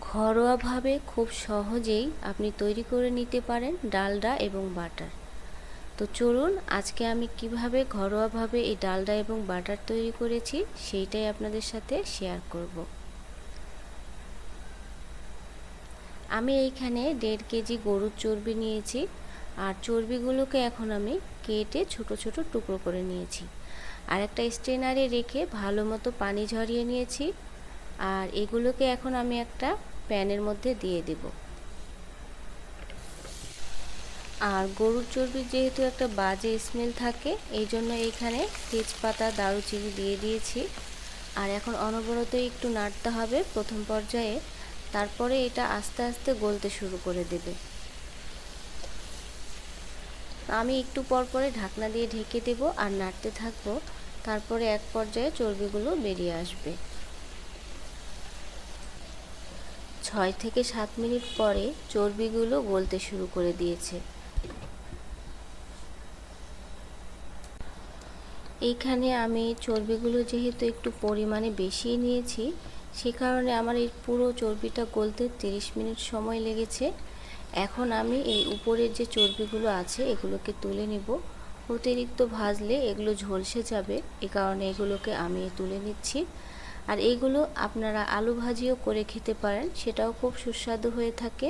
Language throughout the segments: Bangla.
ঘরোয়াভাবে খুব সহজেই আপনি তৈরি করে নিতে পারেন ডালডা এবং বাটার। তো চলুন, আজকে আমি কীভাবে ঘরোয়াভাবে এই ডালডা এবং বাটার তৈরি করেছি সেইটাই আপনাদের সাথে শেয়ার করব। আমি এইখানে দেড় কেজি গরুর চর্বি নিয়েছি আর চর্বিগুলোকে এখন আমি কেটে ছোট ছোট টুকরো করে নিয়েছি। আর একটা স্ট্রেনারে রেখে ভালো মতো পানি ঝরিয়ে নিয়েছি। আর এগুলোকে এখন আমি একটা প্যানের মধ্যে দিয়ে দেব। আর গরুর চর্বির যেহেতু একটা বাজে স্মেল থাকে এই জন্য এখানে তেজপাতা, দারুচিনি দিয়ে দিয়েছি। আর এখন অনবরত একটু নাড়তে হবে প্রথম পর্যায়ে, তারপরে এটা আস্তে আস্তে গলতে শুরু করে দেবে। আমি একটু পর পরে ঢাকনা দিয়ে ঢেকে দেব আর নাড়তে থাকব, তারপরে এক পর্যায়ে চর্বিগুলো বেরিয়ে আসবে। ছয় থেকে সাত মিনিট পরে চর্বিগুলো গলতে শুরু করে দিয়েছে। এইখানে আমি চর্বিগুলো যেহেতু একটু পরিমাণে বেশি নিয়েছি, সে কারণে আমার এই পুরো চর্বিটা গলতে 30 মিনিট সময় লেগেছে। এখন আমি এই উপরের যে চর্বিগুলো আছে, এগুলোকে তুলে নিব। অতিরিক্ত ভাজলে এগুলো ঝলসে যাবে, এ কারণে এগুলোকে আমি তুলে নিচ্ছি। আর এইগুলো আপনারা আলু ভাজিও করে খেতে পারেন, সেটাও খুব সুস্বাদু হয়ে থাকে।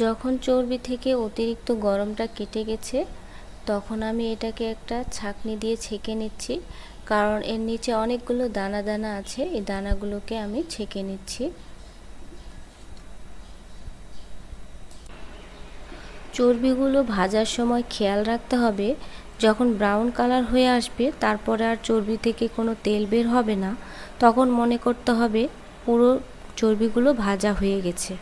যখন চর্বি থেকে অতিরিক্ত গরমটা কেটে গেছে, তখন আমি এটাকে একটা ছাকনি দিয়ে ছেঁকে নিচ্ছি, কারণ এর নিচে অনেকগুলো দানা দানা আছে, এই দানাগুলোকে আমি ছেঁকে নিচ্ছি। চর্বিগুলো ভাজার সময় খেয়াল রাখতে হবে। যখন ব্রাউন কালার হয়ে আসবে, তারপরে আর চর্বি থেকে কোনো তেল বের হবে না। তখন মনে করতে হবে, পুরো চর্বিগুলো ভাজা হয়ে গেছে।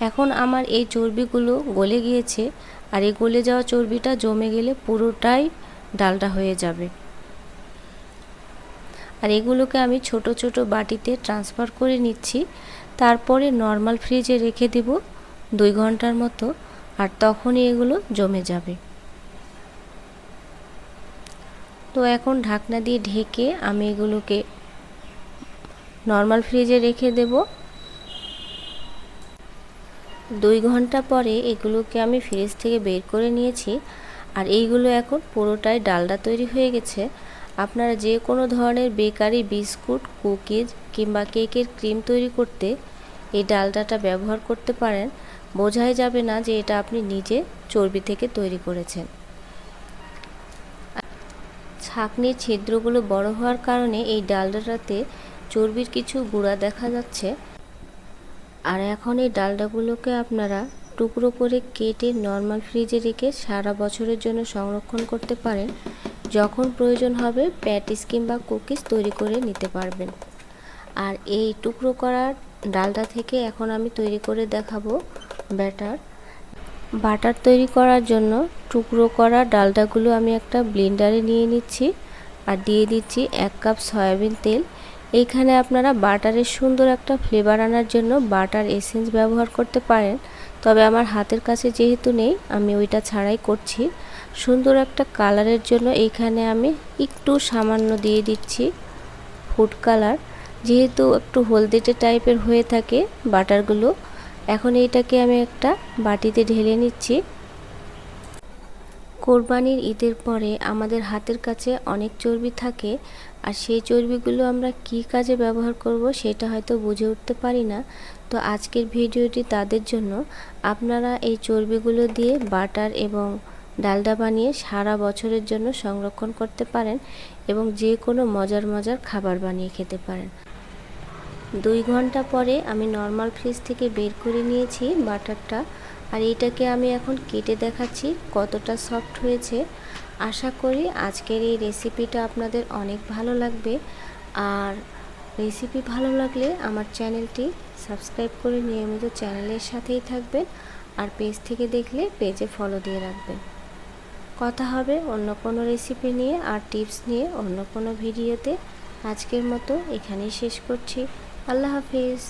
এখন আমার এই চর্বিগুলো গলে গিয়েছে, আর এই গলে যাওয়া চর্বিটা জমে গেলে পুরোটাই ডালটা হয়ে যাবে। আর এগুলোকে আমি ছোট ছোট বাটিতে ট্রান্সফার করে নিচ্ছি। তারপরে নর্মাল ফ্রিজে রেখে দেব দুই ঘণ্টার মতো। আর তখনই এগুলো জমে যাবে। তো এখন ঢাকনা দিয়ে ঢেকে আমি এগুলোকে নর্মাল ফ্রিজে রেখে দেব। দুই ঘণ্টা পরে এগুলোকে আমি ফ্রিজ থেকে বের করে নিয়েছি আর এইগুলো এখন পুরোটাই ডালডা তৈরি হয়ে গেছে। আপনারা যে কোনো ধরনের বেকারি, বিস্কুট, কুকিজ কিংবা কেকের ক্রিম তৈরি করতে এই ডালডাটা ব্যবহার করতে পারেন, বোঝাই যাবে না যে এটা আপনি নিজে চর্বি থেকে তৈরি করেছেন। ছাকনির ছিদ্রগুলো বড় হওয়ার কারণে এই ডালডাটাতে চর্বির কিছু গুঁড়া দেখা যাচ্ছে। আর এখন এই ডালডাগুলোকে আপনারা টুকরো করে কেটে নর্মাল ফ্রিজে রেখে সারা বছরের জন্য সংরক্ষণ করতে পারেন। যখন প্রয়োজন হবে, প্যাটিস কিংবা কুকিজ তৈরি করে নিতে পারবেন। আর এই টুকরো করার ডালটা থেকে এখন আমি তৈরি করে দেখাবো ব্যাটার। বাটার তৈরি করার জন্য টুকরো করা ডালটাগুলো আমি একটা ব্লেন্ডারে নিয়ে নিচ্ছি আর দিয়ে দিচ্ছি এক কাপ সয়াবিন তেল। এইখানে আপনারা বাটারের সুন্দর একটা ফ্লেভার আনার জন্য বাটার এসেন্স ব্যবহার করতে পারেন। তবে আমার হাতের কাছে যেহেতু নেই, আমি ওইটা ছাড়াই করছি। সুন্দর একটা কালারের জন্য এইখানে আমি একটু সামান্য দিয়ে দিচ্ছি ফুড কালার। যেহেতু একটু হলদেটে টাইপের হয়ে থাকে বাটারগুলো, এখন এইটাকে আমি একটা বাটিতে ঢেলে নিচ্ছি। কোরবানির ঈদের পরে আমাদের হাতের কাছে অনেক চর্বি থাকে, আর সেই চর্বিগুলো আমরা কি কাজে ব্যবহার করব সেটা হয়তো বুঝে উঠতে পারি না। তো আজকের ভিডিওটি তাদের জন্য। আপনারা এই চর্বিগুলো দিয়ে বাটার এবং ডালডা বানিয়ে সারা বছরের জন্য সংরক্ষণ করতে পারেন এবং যে কোনো মজার মজার খাবার বানিয়ে খেতে পারেন। দুই ঘণ্টা পরে আমি নর্মাল ফ্রিজ থেকে বের করে নিয়েছি বাটারটা। আর এটাকে আমি এখন কেটে দেখাচ্ছি কতটা সফট হয়েছে। আশা করি আজকের এই রেসিপিটা আপনাদের অনেক ভালো লাগবে। আর রেসিপি ভালো লাগলে আমার চ্যানেলটি সাবস্ক্রাইব করে নিয়মিত চ্যানেলের সাথেই থাকবেন। আর পেজ থেকে দেখলে পেজে ফলো দিয়ে রাখবেন। কথা হবে অন্য কোনো রেসিপি নিয়ে আর টিপস নিয়ে অন্য কোনো ভিডিওতে আজকের মতো এখানেই শেষ করছি। আল্লাহ হাফিজ।